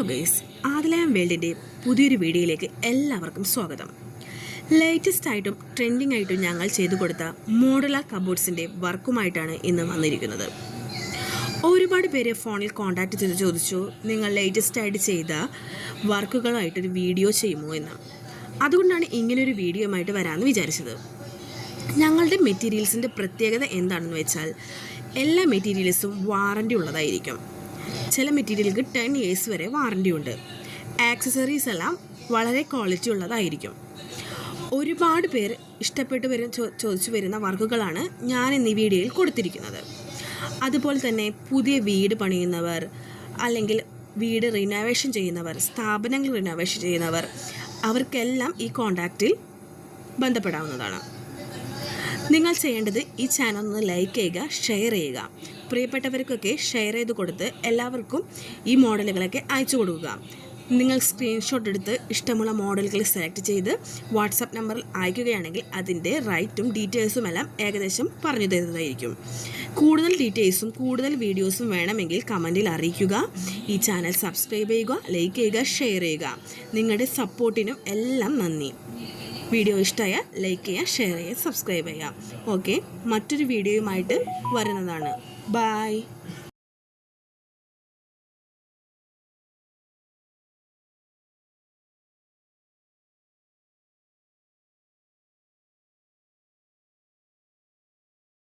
Hello guys ആദിലയം വേൾഡിന്റെ പുതിയൊരു വീഡിയോയിലേക്ക് എല്ലാവർക്കും സ്വാഗതം. ലേറ്റസ്റ്റ് ആയിട്ടും ട്രെൻഡിങ് ആയിട്ടും ഞങ്ങൾ ചെയ്തു കൊടുത്ത മോഡുലാർ കബോർഡ്സിന്റെ വർക്കുമായിട്ടാണ് ഇന്ന് വന്നിരിക്കുന്നത്. ഒരുപാട് പേര് ഫോണിൽ കോൺടാക്റ്റ് ചെയ്ത് ചോദിച്ചു നിങ്ങൾ ലേറ്റസ്റ്റ് ആയിട്ട് ചെയ്ത വർക്കുകളായിട്ടൊരു വീഡിയോ ചെയ്യുമോ എന്ന്? അതുകൊണ്ടാണ് ഇങ്ങനൊരു വീഡിയോയുമായിട്ട് വരാമെന്ന് വിചാരിച്ചത്. ഞങ്ങളുടെ മെറ്റീരിയൽസിന്റെ പ്രത്യേകത എന്താണെന്ന് വെച്ചാൽ എല്ലാ മെറ്റീരിയൽസും വാറണ്ടി ഉള്ളതായിരിക്കും. ചില മെറ്റീരിയലുകൾക്ക് ടെൻ ഇയേഴ്സ് വരെ വാറണ്ടി ഉണ്ട്. ആക്സസറീസ് എല്ലാം വളരെ ക്വാളിറ്റി ഉള്ളതായിരിക്കും. ഒരുപാട് പേർ ഇഷ്ടപ്പെട്ട് ചോ- ചോദിച്ചു വരുന്ന വർക്കുകളാണ് ഞാൻ ഇന്ന് ഈ വീഡിയോയിൽ കൊടുത്തിരിക്കുന്നത്. അതുപോലെ തന്നെ പുതിയ വീട് പണിയുന്നവർ അല്ലെങ്കിൽ വീട് റിനോവേഷൻ ചെയ്യുന്നവർ സ്ഥാപനങ്ങൾ റിനോവേഷൻ ചെയ്യുന്നവർ അവർക്കെല്ലാം ഈ കോണ്ടാക്റ്റിൽ ബന്ധപ്പെടാവുന്നതാണ്. നിങ്ങൾ ചെയ്യേണ്ടത് ഈ ചാനൽ ഒന്ന് ലൈക്ക് ചെയ്യുക ഷെയർ ചെയ്യുക. പ്രിയപ്പെട്ടവർക്കൊക്കെ ഷെയർ ചെയ്ത് കൊടുത്ത് എല്ലാവർക്കും ഈ മോഡലുകളൊക്കെ അയച്ചു കൊടുക്കുക. നിങ്ങൾ സ്ക്രീൻഷോട്ട് എടുത്ത് ഇഷ്ടമുള്ള മോഡലുകൾ സെലക്ട് ചെയ്ത് വാട്സാപ്പ് നമ്പറിൽ അയക്കുകയാണെങ്കിൽ അതിന്റെ റൈറ്റും ഡീറ്റെയിൽസും എല്ലാം ഏകദേശം പറഞ്ഞു തരുന്നതായിരിക്കും. കൂടുതൽ ഡീറ്റെയിൽസും കൂടുതൽ വീഡിയോസും വേണമെങ്കിൽ കമന്റിൽ അറിയിക്കുക. ഈ ചാനൽ സബ്സ്ക്രൈബ് ചെയ്യുക ലൈക്ക് ചെയ്യുക ഷെയർ ചെയ്യുക. നിങ്ങളുടെ സപ്പോർട്ടിനും എല്ലാം നന്ദി. വീഡിയോ ഇഷ്ടമായാൽ ലൈക്ക് ചെയ്യുക ഷെയർ ചെയ്യുക സബ്സ്ക്രൈബ് ചെയ്യുക. ഓക്കെ മറ്റൊരു വീഡിയോയുമായിട്ട് വരുന്നതാണ്. ബായ്